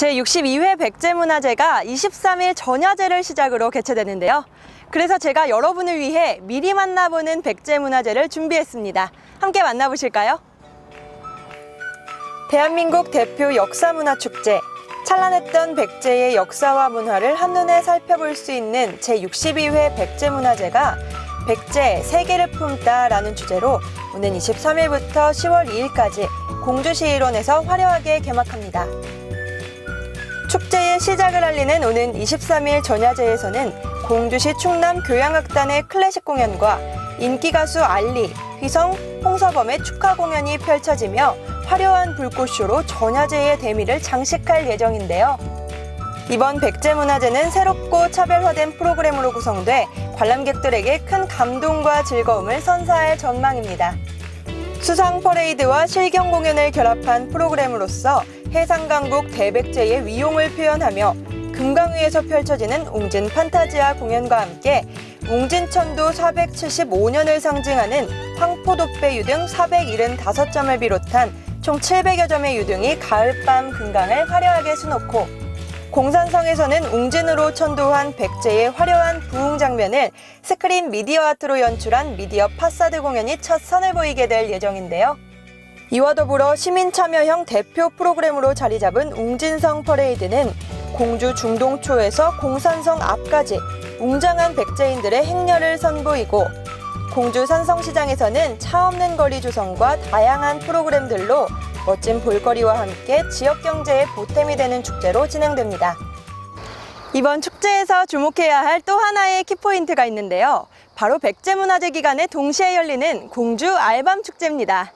제62회 백제문화제가 23일 전야제를 시작으로 개최되는데요. 그래서 제가 여러분을 위해 미리 만나보는 백제문화제를 준비했습니다. 함께 만나보실까요? 대한민국 대표 역사문화축제. 찬란했던 백제의 역사와 문화를 한눈에 살펴볼 수 있는 제62회 백제문화제가 백제 세계를 품다라는 주제로 오는 23일부터 10월 2일까지 공주시 일원에서 화려하게 개막합니다. 축제의 시작을 알리는 오는 23일 전야제에서는 공주시 충남 교향악단의 클래식 공연과 인기 가수 알리, 휘성, 홍서범의 축하 공연이 펼쳐지며 화려한 불꽃쇼로 전야제의 대미를 장식할 예정인데요. 이번 백제문화제는 새롭고 차별화된 프로그램으로 구성돼 관람객들에게 큰 감동과 즐거움을 선사할 전망입니다. 수상 퍼레이드와 실경 공연을 결합한 프로그램으로서 해상강국 대백제의 위용을 표현하며 금강 위에서 펼쳐지는 웅진 판타지아 공연과 함께 웅진천도 475년을 상징하는 황포도배 유 등 475점을 비롯한 총 700여 점의 유등이 가을밤 금강을 화려하게 수놓고 공산성에서는 웅진으로 천도한 백제의 화려한 부흥 장면을 스크린 미디어 아트로 연출한 미디어 파사드 공연이 첫 선을 보이게 될 예정인데요. 이와 더불어 시민 참여형 대표 프로그램으로 자리 잡은 웅진성 퍼레이드는 공주 중동초에서 공산성 앞까지 웅장한 백제인들의 행렬을 선보이고 공주 산성시장에서는 차 없는 거리 조성과 다양한 프로그램들로 멋진 볼거리와 함께 지역 경제의 보탬이 되는 축제로 진행됩니다. 이번 축제에서 주목해야 할 또 하나의 키포인트가 있는데요. 바로 백제문화제 기간에 동시에 열리는 공주 알밤 축제입니다.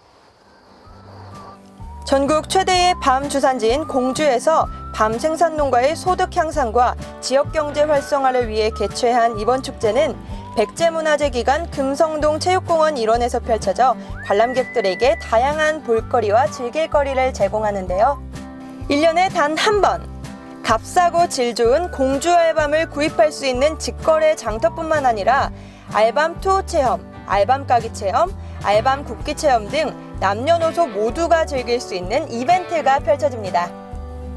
전국 최대의 밤 주산지인 공주에서 밤 생산 농가의 소득 향상과 지역 경제 활성화를 위해 개최한 이번 축제는 백제문화제 기간 금성동 체육공원 일원에서 펼쳐져 관람객들에게 다양한 볼거리와 즐길거리를 제공하는데요. 1년에 단 한 번 값싸고 질 좋은 공주 알밤을 구입할 수 있는 직거래 장터뿐만 아니라 알밤 투어 체험, 알밤 까기 체험, 알밤 굽기 체험 등 남녀노소 모두가 즐길 수 있는 이벤트가 펼쳐집니다.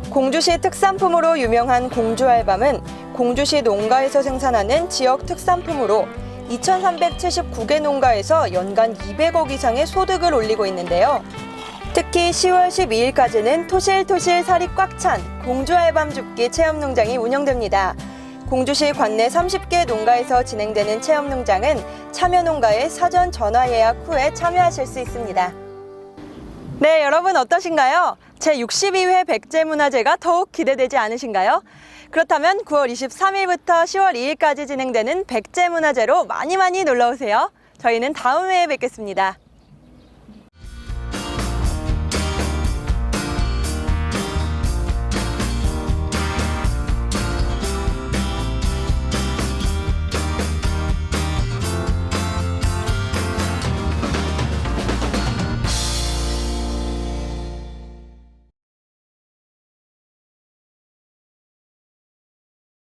공주시 특산품으로 유명한 공주 알밤은 공주시 농가에서 생산하는 지역 특산품으로 2,379개 농가에서 연간 200억 이상의 소득을 올리고 있는데요. 특히 10월 12일까지는 토실토실 살이 꽉 찬 공주 알밤 줍기 체험 농장이 운영됩니다. 공주시 관내 30개 농가에서 진행되는 체험 농장은 참여 농가에 사전 전화 예약 후에 참여하실 수 있습니다. 네, 여러분 어떠신가요? 제 62회 백제문화제가 더욱 기대되지 않으신가요? 그렇다면 9월 23일부터 10월 2일까지 진행되는 백제문화제로 많이 많이 놀러 오세요. 저희는 다음 회에 뵙겠습니다.